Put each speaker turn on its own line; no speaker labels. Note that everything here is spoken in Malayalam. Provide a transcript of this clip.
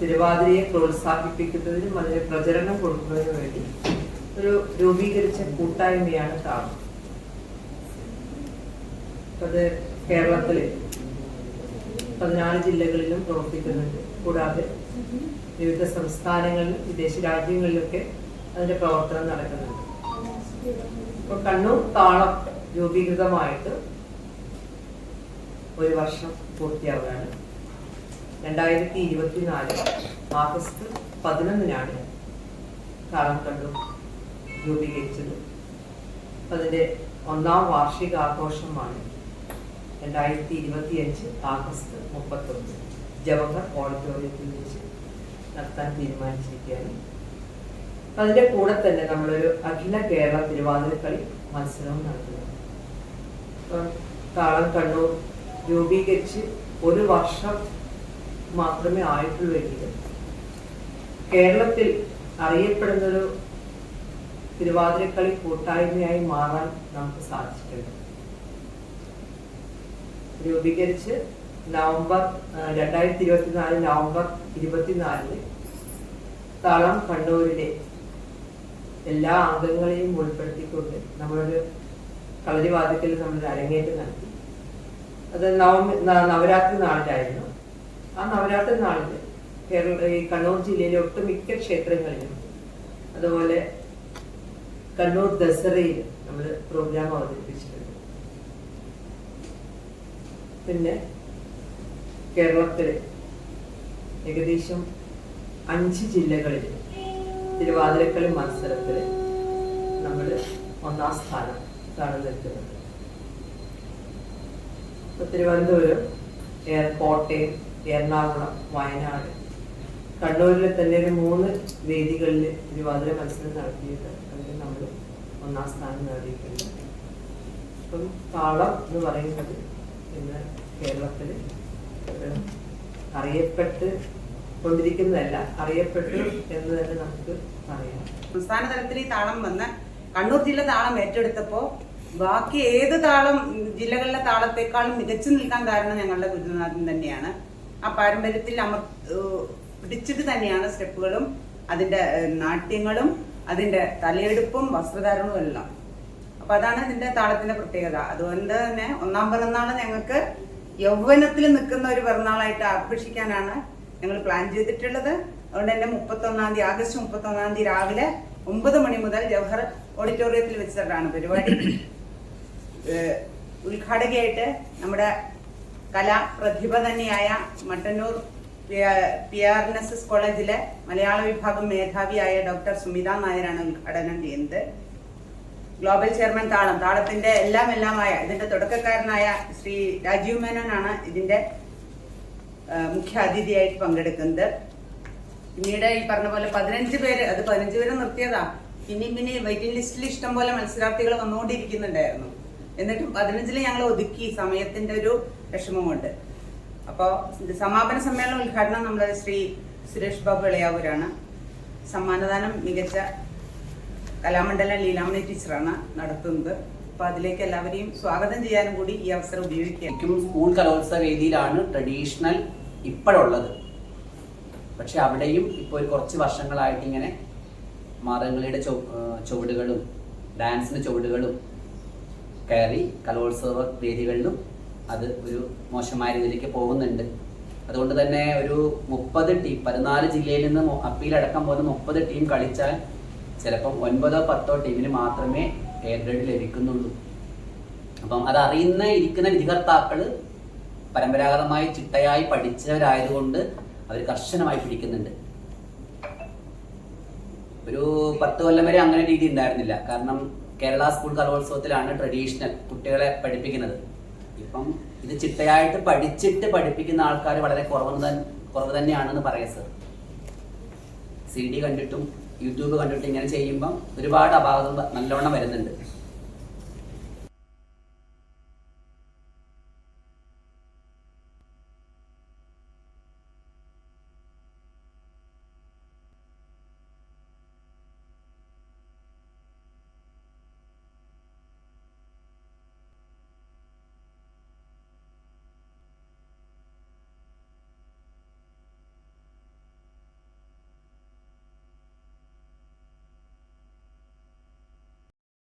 തിരുവാതിരയെ പ്രോത്സാഹിപ്പിക്കുന്നതിനും അതിന് പ്രചരണം കൊടുക്കുന്നതിനും വേണ്ടി ഒരു രൂപീകരിച്ച കൂട്ടായ്മയാണ് താളം. അത് കേരളത്തിൽ പതിനാല് ജില്ലകളിലും പ്രവർത്തിക്കുന്നുണ്ട്. കൂടാതെ വിവിധ സംസ്ഥാനങ്ങളിലും വിദേശ രാജ്യങ്ങളിലൊക്കെ അതിന്റെ പ്രവർത്തനം നടക്കുന്നുണ്ട്. ഇപ്പൊ കണ്ണൂർ താളം രൂപീകൃതമായിട്ട് ഒരു വർഷം പൂർത്തിയാവുകയാണ്. രണ്ടായിരത്തി ഇരുപത്തിനാല് ആഗസ്റ്റ് പതിനൊന്നിനാണ് കാളം കണ്ടു രൂപീകരിച്ചത്. അതിന്റെ ഒന്നാം വാർഷികാഘോഷമാണ് രണ്ടായിരത്തി ഇരുപത്തിയഞ്ച് ആഗസ്റ്റ് മുപ്പത്തൊന്ന്. ജവഹർ ഓഡിറ്റോറിയത്തിൽ വെച്ച് നടത്താൻ തീരുമാനിച്ചിരിക്കുകയാണ്. അതിന്റെ കൂടെ തന്നെ നമ്മളൊരു അഖില കേരള തിരുവാതിരക്കളി മത്സരവും നടത്തുന്നു താളം കണ്ണൂർ രൂപീകരിച്ച് ഒരു വർഷം മാത്രമേ ആയിട്ടുള്ളൂ എങ്കിലും. കേരളത്തിൽ അറിയപ്പെടുന്നൊരു തിരുവാതിരക്കളി കൂട്ടായ്മയായി മാറാൻ നമുക്ക് സാധിച്ചിട്ടുണ്ട്. രൂപീകരിച്ച് നവംബർ രണ്ടായിരത്തി ഇരുപത്തിനാല് നവംബർ ഇരുപത്തിനാലിന് തളം കണ്ണൂരിലെ എല്ലാ അംഗങ്ങളെയും ഉൾപ്പെടുത്തിക്കൊണ്ട് നമ്മളൊരു കളരിവാദത്തിൽ നമ്മളൊരു അരങ്ങേറ്റം നടത്തി. അത് നവമി നവരാത്രി നാളിലായിരുന്നു. ആ നവരാത്രി നാളിൽ കേരള ഈ കണ്ണൂർ ജില്ലയിലെ ഒട്ടുമിക്ക ക്ഷേത്രങ്ങളിലും അതുപോലെ കണ്ണൂർ ദസറയിൽ നമ്മൾ പ്രോഗ്രാം അവതരിപ്പിച്ചിട്ടുണ്ട്. പിന്നെ കേരളത്തിലെ ഏകദേശം അഞ്ച് ജില്ലകളിൽ തിരുവാതിരക്കളി മത്സരത്തിൽ നമ്മൾ ഒന്നാം സ്ഥാനം നിൽക്കുന്നത് തിരുവനന്തപുരം കോട്ടയം എറണാകുളം വയനാട്. കണ്ണൂരിൽ തന്നെ ഒരു മൂന്ന് വേദികളിൽ തിരുവാതിര മത്സരം നടത്തിയിട്ട് അതിൽ നമ്മൾ ഒന്നാം സ്ഥാനം നേടിയിട്ടുണ്ട്. അപ്പം താളം എന്ന് പറയുന്നത് ഇന്ന് കേരളത്തിൽ അറിയപ്പെട്ട് കൊണ്ടിരിക്കുന്നതല്ല അറിയപ്പെട്ടു എന്ന് തന്നെ നമുക്ക് പറയാം.
സംസ്ഥാന തലത്തിൽ ഈ താളം വന്ന് കണ്ണൂർ ജില്ല താളം ഏറ്റെടുത്തപ്പോൾ ബാക്കി ഏത് താളം ജില്ലകളിലെ താളത്തെക്കാളും മികച്ചു നിൽക്കാൻ കാരണം ഞങ്ങളുടെ ഗുരുനാഥൻ തന്നെയാണ്. ആ പാരമ്പര്യത്തിൽ അമർ പിടിച്ചിട്ട് തന്നെയാണ് സ്റ്റെപ്പുകളും അതിന്റെ നാട്യങ്ങളും അതിന്റെ തലയെടുപ്പും വസ്ത്രധാരണവും എല്ലാം. അപ്പൊ അതാണ് ഇതിന്റെ താളത്തിന്റെ പ്രത്യേകത. അതുകൊണ്ട് തന്നെ ഒന്നാം പിറന്നാൾ ഞങ്ങൾക്ക് യൗവനത്തിൽ നിൽക്കുന്ന ഒരു പിറന്നാളായിട്ട് ആഘോഷിക്കാനാണ് ഞങ്ങൾ പ്ലാൻ ചെയ്തിട്ടുള്ളത്. അതുകൊണ്ട് തന്നെ മുപ്പത്തൊന്നാം തീയതി ആഗസ്റ്റ് മുപ്പത്തൊന്നാം തീയതി രാവിലെ ഒമ്പത് മണി മുതൽ ജവഹർ ഓഡിറ്റോറിയത്തിൽ വെച്ചിട്ടാണ് പരിപാടി. ഉദ്ഘാടകയായിട്ട് നമ്മുടെ കലാപ്രതിഭ തന്നെയായ Mattannur P R N S S കോളേജിലെ മലയാള വിഭാഗം മേധാവിയായ ഡോക്ടർ സുമിത നായരാണ് ഉദ്ഘാടനം ചെയ്യുന്നത്. ഗ്ലോബൽ ചെയർമാൻ താളം താളത്തിന്റെ എല്ലാം എല്ലാമായ ഇതിന്റെ തുടക്കക്കാരനായ ശ്രീ രാജീവ് മേനോനാണ് ഇതിന്റെ മുഖ്യ അതിഥിയായിട്ട് പങ്കെടുക്കുന്നത്. പിന്നീട് ഈ പറഞ്ഞ പോലെ പതിനഞ്ച് പേര് അത് പതിനഞ്ച് പേര് നിർത്തിയതാ. പിന്നെയും പിന്നെ വെയിറ്റിംഗ് ലിസ്റ്റിൽ ഇഷ്ടം പോലെ മത്സരാർത്ഥികൾ വന്നുകൊണ്ടിരിക്കുന്നുണ്ടായിരുന്നു. എന്നിട്ടും പതിനഞ്ചിൽ ഞങ്ങൾ ഒതുക്കി സമയത്തിന്റെ ഒരു വിഷമം കൊണ്ട് അപ്പോൾ സമാപന സമ്മേളന ഉദ്ഘാടനം നമ്മൾ ശ്രീ സുരേഷ് ബാബു ഇളയാവൂരാണ്. സമ്മാനദാനം മികച്ച കലാമണ്ഡലം ലീലാമണി ടീച്ചറാണ് നടത്തുന്നത്. അപ്പൊ അതിലേക്ക് എല്ലാവരെയും സ്വാഗതം ചെയ്യാനും കൂടി ഈ അവസരം ഉപയോഗിക്കുക
സ്കൂൾ കലോത്സവ വേദിയിലാണ് ട്രഡീഷണൽ ഇപ്പോഴുള്ളത്. പക്ഷെ അവിടെയും ഇപ്പോൾ ഒരു കുറച്ച് വർഷങ്ങളായിട്ട് ഇങ്ങനെ മാറങ്ങളിയുടെ ചുവടുകളും ഡാൻസിന്റെ ചുവടുകളും കയറി കലോത്സവ വേദികളിലും അത് ഒരു മോശമായ രീതിയിലേക്ക് പോകുന്നുണ്ട്. അതുകൊണ്ട് തന്നെ ഒരു മുപ്പത് ടീം പതിനാല് ജില്ലയിൽ നിന്ന് അപ്പീൽ അടക്കം പോകുന്ന മുപ്പത് ടീം കളിച്ചാൽ ചിലപ്പം ഒൻപതോ പത്തോ ടീമിന് മാത്രമേ എ ഗ്രേഡ് ലഭിക്കുന്നുള്ളൂ. അപ്പം അത് അറിയുന്ന ഇരിക്കുന്ന വിധികർത്താക്കൾ പരമ്പരാഗതമായി ചിട്ടയായി പഠിച്ചവരായതുകൊണ്ട് അവർ കർശനമായി പിടിക്കുന്നുണ്ട്. ഒരു പത്ത് കൊല്ലം വരെ അങ്ങനെ രീതി ഉണ്ടായിരുന്നില്ല. കാരണം കേരള സ്കൂൾ കലോത്സവത്തിലാണ് ട്രഡീഷണൽ കുട്ടികളെ പഠിപ്പിക്കുന്നത്. ഇപ്പം ഇത് ചിട്ടയായിട്ട് പഠിച്ചിട്ട് പഠിപ്പിക്കുന്ന ആൾക്കാർ വളരെ കുറവ് കുറവ് തന്നെയാണെന്ന് പറയാം സർ. സി ഡി കണ്ടിട്ടും യൂട്യൂബ് കണ്ടിട്ടും ഇങ്ങനെ ചെയ്യുമ്പം ഒരുപാട് അപാകതം നല്ലോണം വരുന്നുണ്ട്.